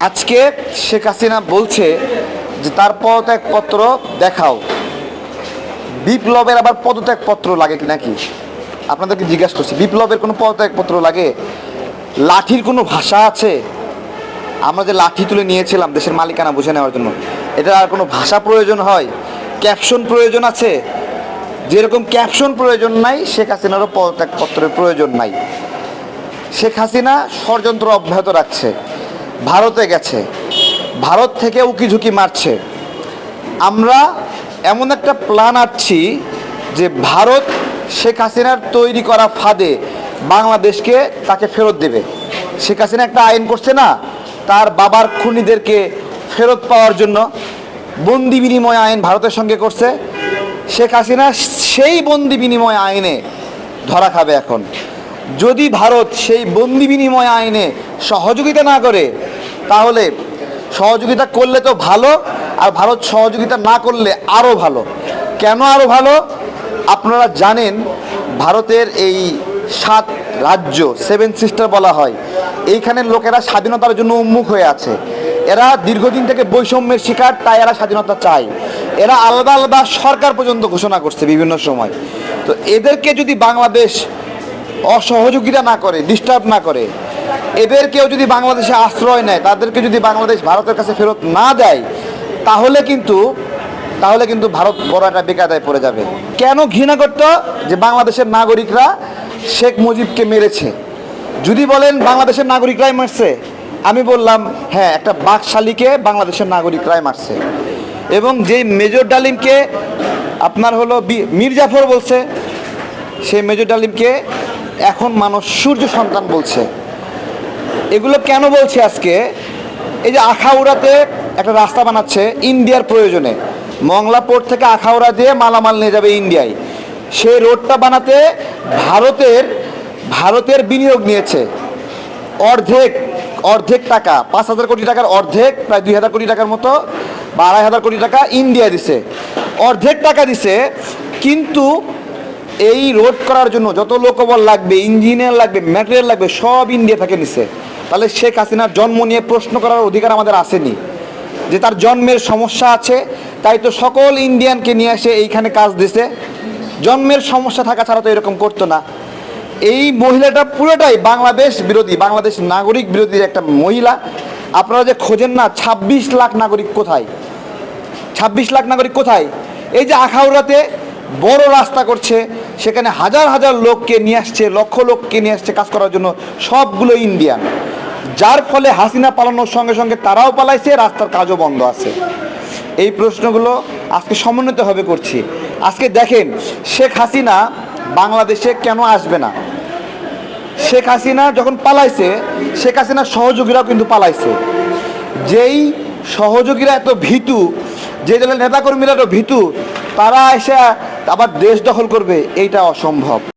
আজকে শেখ হাসিনা বলছে যে তার পদত্যাগপত্র দেখাও। বিপ্লবের আবার পদত্যাগপত্র লাগে কি নাকি? আপনাদেরকে জিজ্ঞাসা করছি, বিপ্লবের কোনো পদত্যাগপত্র লাগে? লাঠির কোনো ভাষা আছে? আমরা যে লাঠি তুলে নিয়েছিলাম দেশের মালিকানা বুঝে নেওয়ার জন্য এটা আর কোনো ভাষা প্রয়োজন হয়? ক্যাপশন প্রয়োজন আছে? যেরকম ক্যাপশন প্রয়োজন নাই, শেখ হাসিনারও পদত্যাগপত্রের প্রয়োজন নাই। শেখ হাসিনা ষড়যন্ত্র অব্যাহত রাখছে। ভারতে গেছে। ভারত থেকে উকি ঝুঁকি মারছে। আমরা এমন একটা প্ল্যান আছি যে ভারত শেখ হাসিনার তৈরি করা ফাঁদে বাংলাদেশকে তাকে ফেরত দেবে। শেখ হাসিনা একটা আইন করছে না, তার বাবার খুনিদেরকে ফেরত পাওয়ার জন্য বন্দি বিনিময় আইন ভারতের সঙ্গে করছে। শেখ হাসিনা সেই বন্দি বিনিময় আইনে ধরা খাবে এখন। যদি ভারত সেই বন্দি বিনিময় আইনে সহযোগিতা না করে তাহলে সহযোগিতা করলে তো ভালো, আর ভারত সহযোগিতা না করলে আরও ভালো। কেন আরও ভালো? আপনারা জানেন, ভারতের এই সাত রাজ্য সেভেন সিস্টার বলা হয়, এইখানের লোকেরা স্বাধীনতার জন্য উন্মুখ হয়ে আছে। এরা দীর্ঘদিন থেকে বৈষম্যের শিকার, তাই এরা স্বাধীনতা চায়। এরা আলাদা আলাদা সরকার পর্যন্ত ঘোষণা করছে বিভিন্ন সময়। তো এদেরকে যদি বাংলাদেশ অসহযোগিতা না করে ডিস্টার্ব না করে এদেরকেও যদি বাংলাদেশে আশ্রয় নেয়, তাদেরকে যদি বাংলাদেশ ভারতের কাছে ফেরত না দেয়, তাহলে কিন্তু তাহলে কিন্তু ভারত বড় একটা বেকায়দায় পড়ে যাবে। কেন ঘৃণা করত? যে বাংলাদেশের নাগরিকরা শেখ মুজিবকে মেরেছে। যদি বলেন বাংলাদেশের নাগরিকরাই মারছে, আমি বললাম হ্যাঁ একটা বাকশালীকে বাংলাদেশের নাগরিকরাই মারছে। এবং যেই মেজর ডালিমকে আপনার হলো মীর জাফর বলছে, সেই মেজর ডালিমকে এখন মানুষ সূর্য সন্তান বলছে। এগুলো কেন বলছি আজকে? এই যে আখাউড়াতে একটা রাস্তা বানাচ্ছে ইন্ডিয়ার প্রয়োজনে। মংলা পোর্ট থেকে আখাউড়া দিয়ে মালামাল নিয়ে যাবে ইন্ডিয়ায়। সেই রোডটা বানাতে ভারতের ভারতের বিনিয়োগ নিয়েছে। অর্ধেক অর্ধেক টাকা, পাঁচ হাজার কোটি টাকার অর্ধেক, প্রায় দুই হাজার কোটি টাকার মতো বা আড়াই হাজার কোটি টাকা ইন্ডিয়া দিছে। অর্ধেক টাকা দিছে, কিন্তু এই রোড করার জন্য যত লোকবল লাগবে ইঞ্জিনিয়ার লাগবে ম্যাটেরিয়াল লাগবে, সব ইন্ডিয়া থেকে নিছে। তাহলে শেখ হাসিনার জন্ম নিয়ে প্রশ্ন করার অধিকার আমাদের আসেনি। যে তার জন্মের সমস্যা আছে, তাই তো সকল ইন্ডিয়ানকে নিয়ে এসে এইখানে কাজ দিছে। জন্মের সমস্যা থাকা ছাড়া তো এরকম করতো না। এই মহিলাটা পুরোটাই বাংলাদেশ বিরোধী, বাংলাদেশ নাগরিক বিরোধী একটা মহিলা। আপনারা যে খোঁজেন না ২৬ লাখ নাগরিক কোথায়? ছাব্বিশ লাখ নাগরিক কোথায়? এই যে আখাউড়াতে বড় রাস্তা করছে, সেখানে হাজার হাজার লোককে নিয়ে আসছে, লক্ষ লোককে নিয়ে আসছে কাজ করার জন্য। সবগুলো ইন্ডিয়ান। যার ফলে হাসিনা পালানোর সঙ্গে সঙ্গে তারাও পালাইছে, রাস্তার কাজও বন্ধ আছে। এই প্রশ্নগুলো আজকে সমন্বিতভাবে করছি। আজকে দেখেন, শেখ হাসিনা বাংলাদেশে কেন আসবে না? শেখ হাসিনা যখন পালাইছে, শেখ হাসিনার সহযোগীরাও কিন্তু পালাইছে। যেই সহযোগীরা এত ভীতু, যে দলের নেতাকর্মীরা এত ভীতু, তারা এসে আবার দেশ দখল করবে, এইটা অসম্ভব।